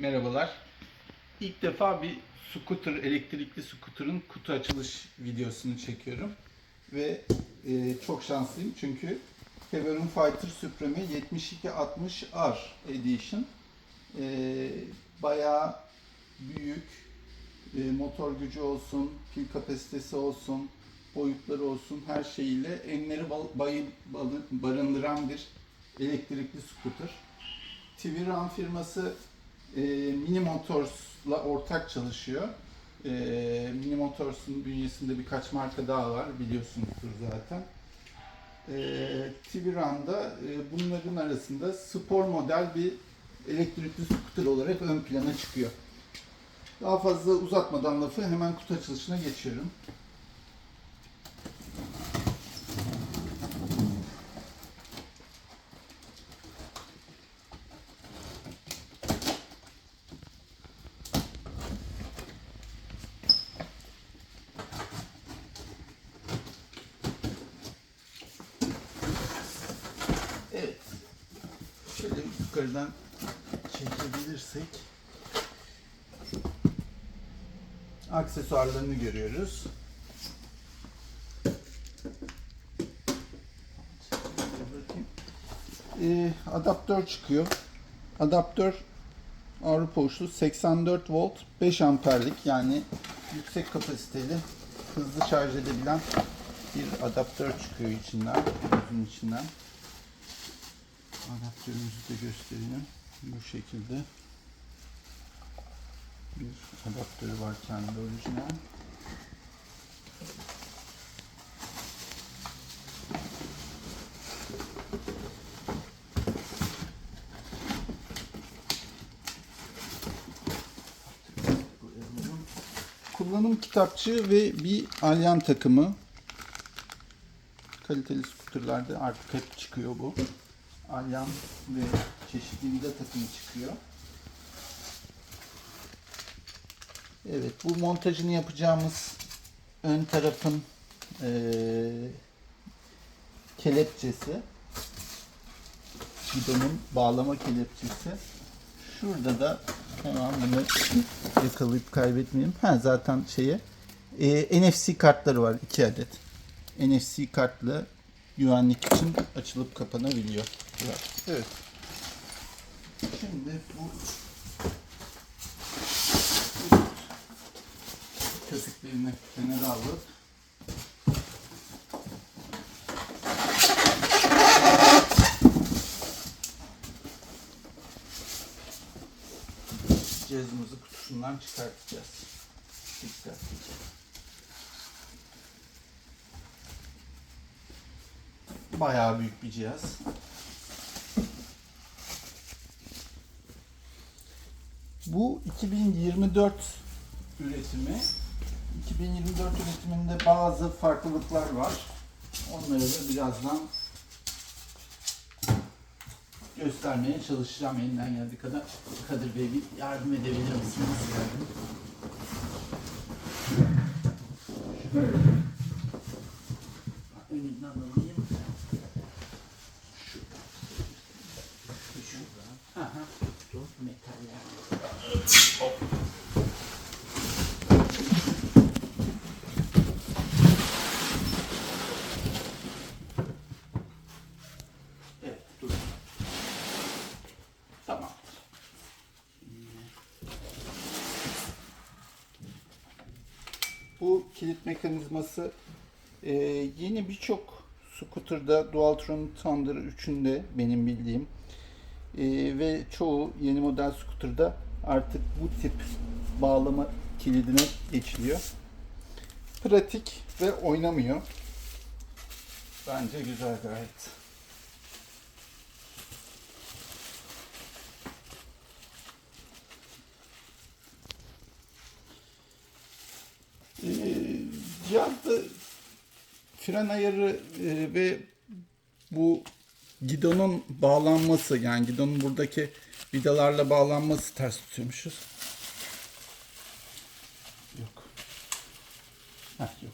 Merhabalar. İlk defa bir scooter, elektrikli scooter'ın kutu açılış videosunu çekiyorum. Ve e, çok şanslıyım çünkü February Fighter Supreme 7260R Edition. E, bayağı büyük, e, motor gücü olsun, pil kapasitesi olsun, boyutları olsun her şeyiyle enleri bal- bayı- barındıran bir elektrikli scooter. Twiran firması e, Mini Motors'la ortak çalışıyor. E, Mini Motors'un bünyesinde birkaç marka daha var biliyorsunuzdur zaten. E, Twiran'da e, bunların arasında spor model bir elektrikli scooter olarak ön plana çıkıyor. Daha fazla uzatmadan lafı hemen kutu açılışına geçiyorum. Evet. Şöyle yukarıdan çekebilirsek aksesuarlarını görüyoruz. Ee, adaptör çıkıyor. Adaptör Avrupa uçlu 84 volt 5 amperlik yani yüksek kapasiteli hızlı şarj edebilen bir adaptör çıkıyor içinden, uzun içinden. Adaptörümüzü de göstereyim. Bu şekilde bir adaptörü var kendi orijinal. Kullanım kitapçığı ve bir alyan takımı. Kaliteli skuterlarda artık hep çıkıyor bu. Alyan ve çeşitli vida takımı çıkıyor. Evet bu montajını yapacağımız ön tarafın eee, kelepçesi. Gidonun bağlama kelepçesi. Şurada da hemen bunu yakalayıp kaybetmeyeyim. Ha zaten şeye eee, NFC kartları var iki adet. NFC kartlı güvenlik için açılıp kapanabiliyor. Evet. Şimdi bu köpüklerini kenara alıp cihazımızı kutusundan çıkartacağız. Dikkatlice. Bayağı büyük bir cihaz. Bu 2024 üretimi. 2024 üretiminde bazı farklılıklar var. Onları da birazdan göstermeye çalışacağım elimden geldiği kadar. Kadir Bey bir yardım edebilir misiniz? Yardım. Şöyle. Kilit mekanizması e, yeni birçok scooter'da Dualtron Thunder 3'ünde benim bildiğim e, ve çoğu yeni model scooter'da artık bu tip bağlama kilidine geçiliyor. Pratik ve oynamıyor. Bence güzel gayet. Ee, cihazda fren ayarı e, ve bu gidonun bağlanması yani gidonun buradaki vidalarla bağlanması ters tutuyormuşuz. Yok. Heh, yok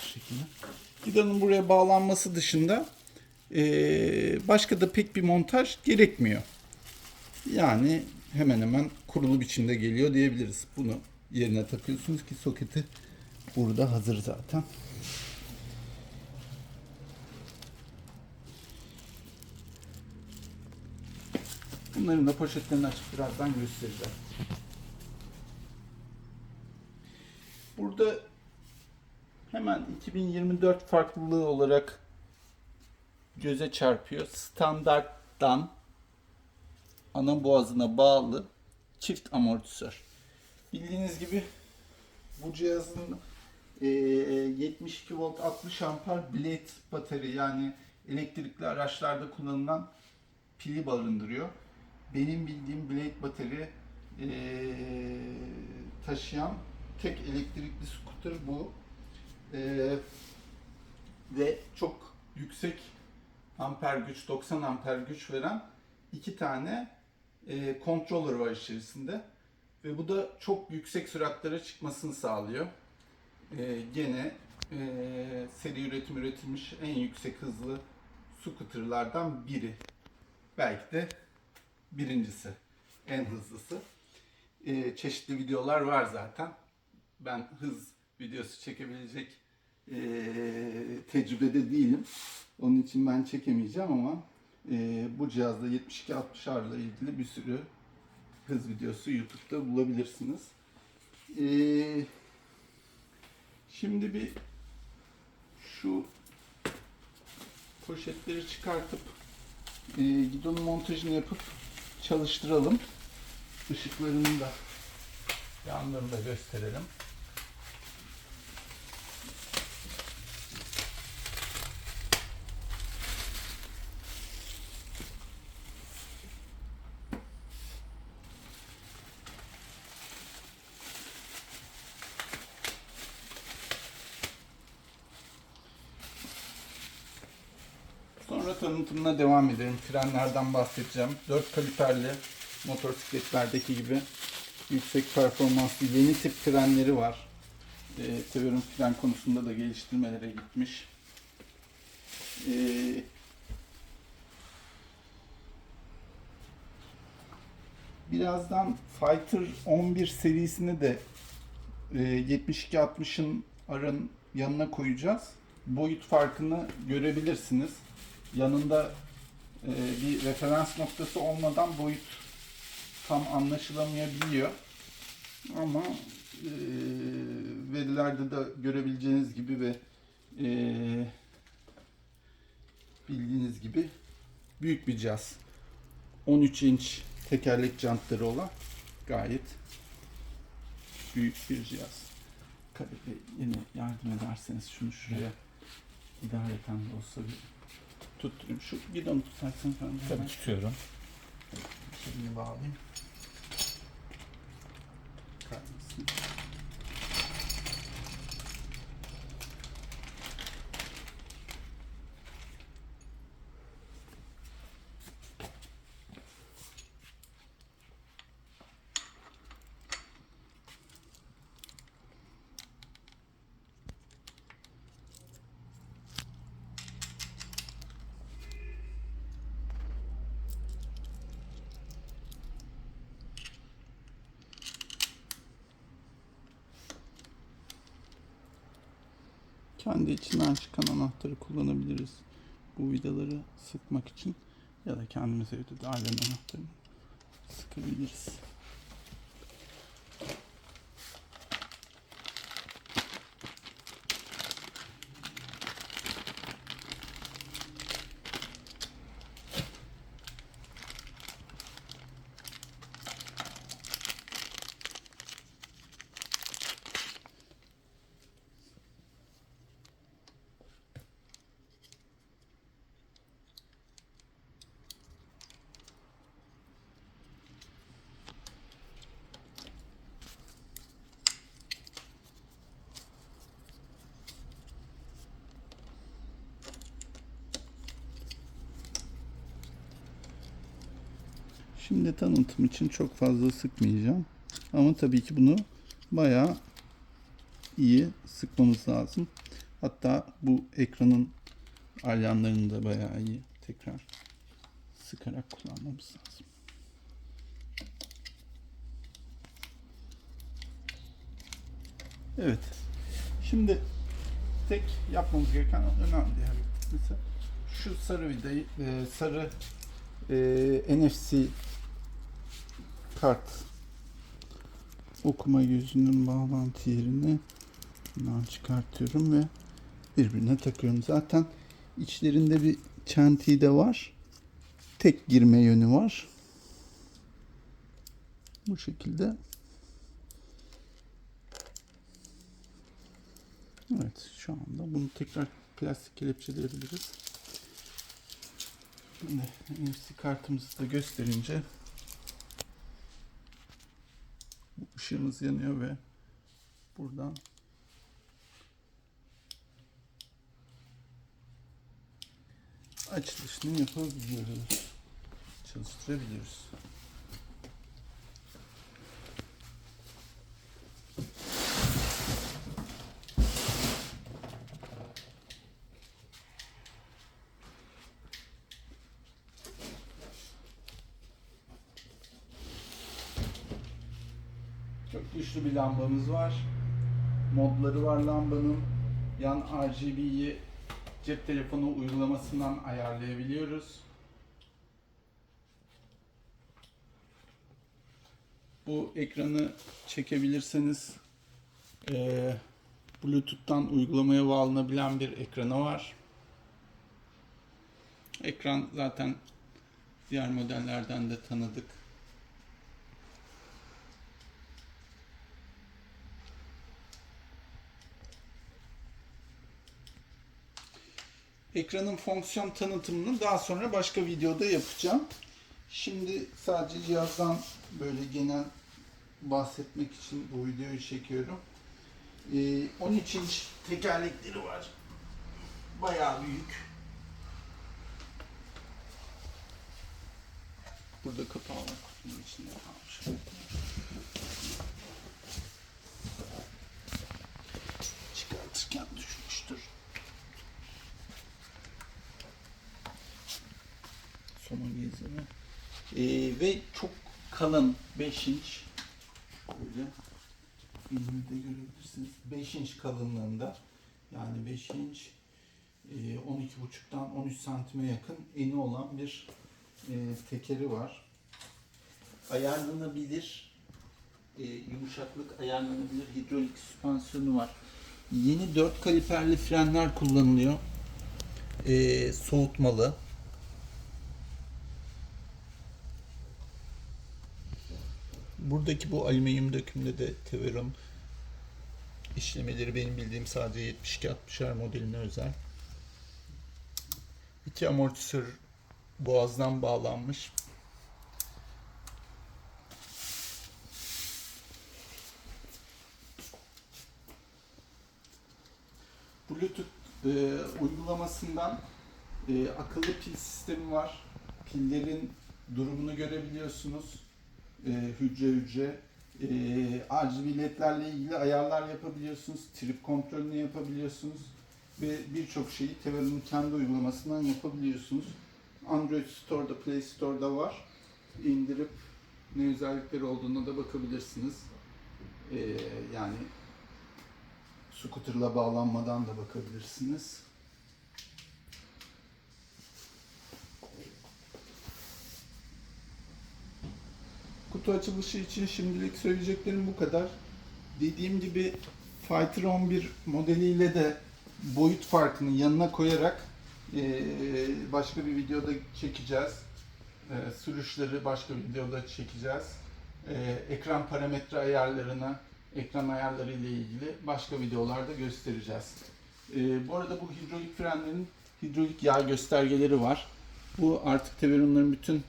şu şekilde. Gidonun buraya bağlanması dışında e, başka da pek bir montaj gerekmiyor. Yani hemen hemen kurulu biçimde geliyor diyebiliriz. Bunu yerine takıyorsunuz ki soketi burada hazır zaten. Bunların da poşetlerini açıp birazdan göstereceğim. Burada hemen 2024 farklılığı olarak göze çarpıyor. Standarttan ana boğazına bağlı çift amortisör. Bildiğiniz gibi bu cihazın 72 volt 60 amper blade batarya yani elektrikli araçlarda kullanılan pili barındırıyor. Benim bildiğim blade batarya eee, taşıyan tek elektrikli scooter bu. Eee, ve çok yüksek amper güç, 90 amper güç veren iki tane e, controller var içerisinde. Ve bu da çok yüksek süratlere çıkmasını sağlıyor. E, gene e, seri üretim üretilmiş en yüksek hızlı scooterlardan biri. Belki de birincisi, en hızlısı. E, çeşitli videolar var zaten. Ben hız videosu çekebilecek e, tecrübede değilim. Onun için ben çekemeyeceğim ama e, bu cihazda 72-60 ile ilgili bir sürü hız videosu YouTube'da bulabilirsiniz. E, şimdi bir şu poşetleri çıkartıp e, gidonun montajını yapıp çalıştıralım. Işıklarını da yanlarını da gösterelim. Sonra tanıtımına devam edelim. Frenlerden bahsedeceğim. 4 kaliperli motosikletlerdeki gibi yüksek performanslı yeni tip frenleri var. Ee, Tever'in fren konusunda da geliştirmelere gitmiş. Ee, birazdan Fighter 11 serisini de e, 72-60'ın arın yanına koyacağız. Boyut farkını görebilirsiniz. Yanında e, bir referans noktası olmadan boyut tam anlaşılamayabiliyor. Ama e, verilerde de görebileceğiniz gibi ve e, bildiğiniz gibi büyük bir cihaz. 13 inç tekerlek jantları olan gayet büyük bir cihaz. Yine yardım ederseniz şunu şuraya idareten de olsa bir tutturayım. Şu gidonu tutarsan falan. Tabii tutuyorum. Şimdi bağlayayım. Kaymasın. Kendi içinden çıkan anahtarı kullanabiliriz. Bu vidaları sıkmak için ya da kendimiz evde de ailen anahtarını sıkabiliriz. Şimdi tanıtım için çok fazla sıkmayacağım. Ama tabii ki bunu bayağı iyi sıkmamız lazım. Hatta bu ekranın alyanlarını da bayağı iyi tekrar sıkarak kullanmamız lazım. Evet. Şimdi tek yapmamız gereken önemli yani. Mesela şu sarı vidayı, e, sarı e, NFC kart okuma yüzünün bağlantı yerini bundan çıkartıyorum ve birbirine takıyorum. Zaten içlerinde bir çentiği de var. Tek girme yönü var. Bu şekilde. Evet şu anda bunu tekrar plastik kelepçeleyebiliriz. Şimdi NFC kartımızı da gösterince bu ışığımız yanıyor ve buradan açılışını yapabiliyoruz. Çalıştırabiliyoruz. Güçlü bir lambamız var. Modları var lambanın. Yan RGB'yi cep telefonu uygulamasından ayarlayabiliyoruz. Bu ekranı çekebilirseniz eee, Bluetooth'tan uygulamaya bağlanabilen bir ekranı var. Ekran zaten diğer modellerden de tanıdık. Ekranın fonksiyon tanıtımını daha sonra başka videoda yapacağım. Şimdi sadece cihazdan böyle genel bahsetmek için bu videoyu çekiyorum. Ee, 13 inç tekerlekleri var. Bayağı büyük. Burada kapağı var kutunun içinde kalmış. Çıkartırken düşmüştür. Sonu gezimi. Ee, ve çok kalın 5 inç böyle filmde görebilirsiniz 5 inç kalınlığında yani 5 inç e, 12.5'tan 13 santime yakın eni olan bir e, tekeri var. Ayarlanabilir e, yumuşaklık ayarlanabilir hidrolik süspansiyonu var. Yeni 4 kaliperli frenler kullanılıyor. E, soğutmalı. Buradaki bu alüminyum dökümde de Teveron işlemeleri benim bildiğim sadece 72-60'er modeline özel. İki amortisör boğazdan bağlanmış. Bluetooth e, uygulamasından e, akıllı pil sistemi var. Pillerin durumunu görebiliyorsunuz. E, hücre hücre. E, RGB ledlerle ilgili ayarlar yapabiliyorsunuz. Trip kontrolünü yapabiliyorsunuz. Ve birçok şeyi Teveron'un kendi uygulamasından yapabiliyorsunuz. Android Store'da, Play Store'da var. İndirip ne özellikleri olduğuna da bakabilirsiniz. E, yani scooter'la bağlanmadan da bakabilirsiniz. Kutu açılışı için şimdilik söyleyeceklerim bu kadar. Dediğim gibi Fighter 11 modeliyle de boyut farkını yanına koyarak eee, başka bir videoda çekeceğiz. Eee, sürüşleri başka bir videoda çekeceğiz. Eee, ekran parametre ayarlarını, ekran ayarları ile ilgili başka videolarda göstereceğiz. Bu arada bu hidrolik frenlerin hidrolik yağ göstergeleri var. Bu artık Teveron'ların bütün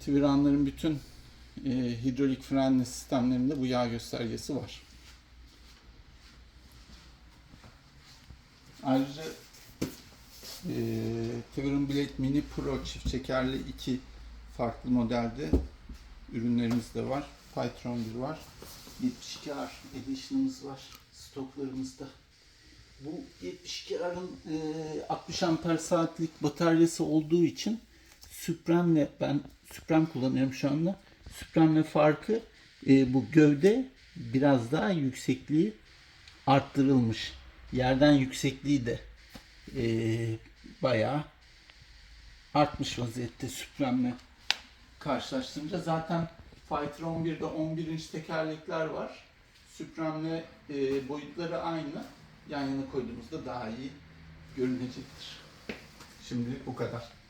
Tiviranların bütün e, hidrolik frenli sistemlerinde bu yağ göstergesi var. Ayrıca e, Teveron Blade Mini Pro çift çekerli iki farklı modelde ürünlerimiz de var. Python 1 var. 72R Edition'ımız var stoklarımızda. Bu 72R'ın e, 60 amper saatlik bataryası olduğu için Supreme'le ben Supreme kullanıyorum şu anda. Supreme'le farkı e, bu gövde biraz daha yüksekliği arttırılmış. Yerden yüksekliği de e, bayağı artmış vaziyette Supreme'le karşılaştırınca. Zaten Fighter 11'de 11 inç tekerlekler var. Supreme'le e, boyutları aynı. Yan yana koyduğumuzda daha iyi görünecektir. Şimdi bu kadar.